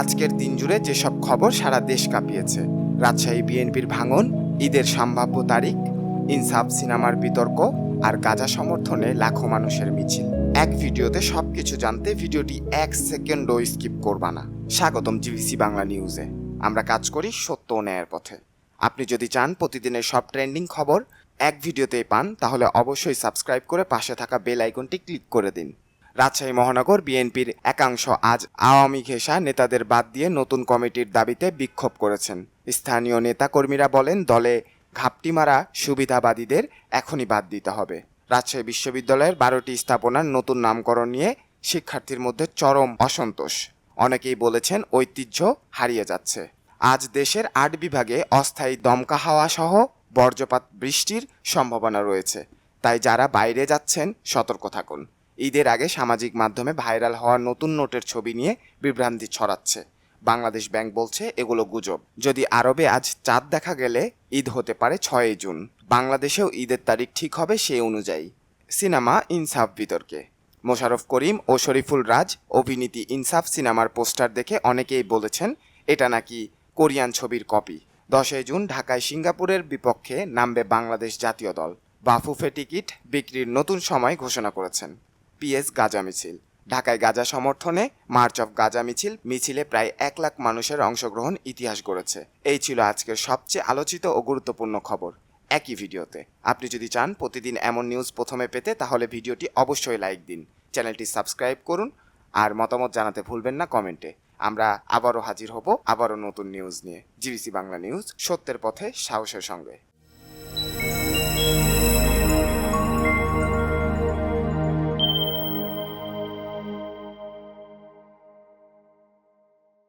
আজকের দিন জুড়ে যেসব খবর সারা দেশ কাঁপিয়েছে। রাজশাহী বিএনপির ভাঙন, ঈদের সম্ভাব্য তারিখ, ইনসাফ সিনেমার বিতর্ক আর গাজা সমর্থনে লাখো মানুষের মিছিল। এক ভিডিওতে সবকিছু জানতে ভিডিওটি এক সেকেন্ডও স্কিপ করবা না। স্বাগতম জিবিসি বাংলা নিউজে। আমরা কাজ করি সত্য ন্যায়ের পথে। আপনি যদি চান প্রতিদিনের সব ট্রেন্ডিং খবর এক ভিডিওতেই পান, তাহলে অবশ্যই সাবস্ক্রাইব করে পাশে থাকা বেল আইকনটি ক্লিক করে দিন। রাজশাহী মহানগর বিএনপির একাংশ আজ আওয়ামী ঘেঁষা নেতাদের বাদ দিয়ে নতুন কমিটির দাবিতে বিক্ষোভ করেছেন। স্থানীয় নেতাকর্মীরা বলেন, দলে ঘাপটি মারা সুবিধাবাদীদের এখনই বাদ দিতে হবে। রাজশাহী বিশ্ববিদ্যালয়ের বারোটি স্থাপনার নতুন নামকরণ নিয়ে শিক্ষার্থীর মধ্যে চরম অসন্তোষ। অনেকেই বলেছেন, ঐতিহ্য হারিয়ে যাচ্ছে। আজ দেশের আট বিভাগে অস্থায়ী দমকা হাওয়া সহ বর্জ্যপাত বৃষ্টির সম্ভাবনা রয়েছে। তাই যারা বাইরে যাচ্ছেন, সতর্ক থাকুন। ঈদের আগে সামাজিক মাধ্যমে ভাইরাল হওয়া নতুন নোটের ছবি নিয়ে বিভ্রান্তি ছড়াচ্ছে। বাংলাদেশ ব্যাংক বলছে, এগুলো গুজব। যদি আরবে আজ চাঁদ দেখা গেলে ঈদ হতে পারে ছয়ই জুন। বাংলাদেশেও ঈদের তারিখ ঠিক হবে সেই অনুযায়ী। সিনেমা ইনসাফ বিতর্কে। মোশাররফ করিম ও শরীফুল রাজ অভিনীতি ইনসাফ সিনেমার পোস্টার দেখে অনেকেই বলেছেন, এটা নাকি কোরিয়ান ছবির কপি। দশই জুন ঢাকায় সিঙ্গাপুরের বিপক্ষে নামবে বাংলাদেশ জাতীয় দল। বাফুফে টিকিট বিক্রির নতুন সময় ঘোষণা করেছেন। পিএস গাজা মিছিল। ঢাকায় গাজা সমর্থনে মার্চ অফ গাজা মিছিল মিছিলে প্রায় এক লাখ মানুষের অংশগ্রহণ ইতিহাস গড়েছে। এই ছিল আজকের সবচেয়ে আলোচিত ও গুরুত্বপূর্ণ খবর। একই ভিডিওতে। আপনি যদি চান প্রতিদিন এমন নিউজ প্রথমে পেতে, তাহলে ভিডিওটি অবশ্যই লাইক দিন। চ্যানেলটি সাবস্ক্রাইব করুন। আর মতামত জানাতে ভুলবেন না কমেন্টে। আমরা আবারও হাজির হব আবারও নতুন নিউজ নিয়ে। জিবিসি বাংলা নিউজ সত্যের পথে সাহসের সঙ্গে।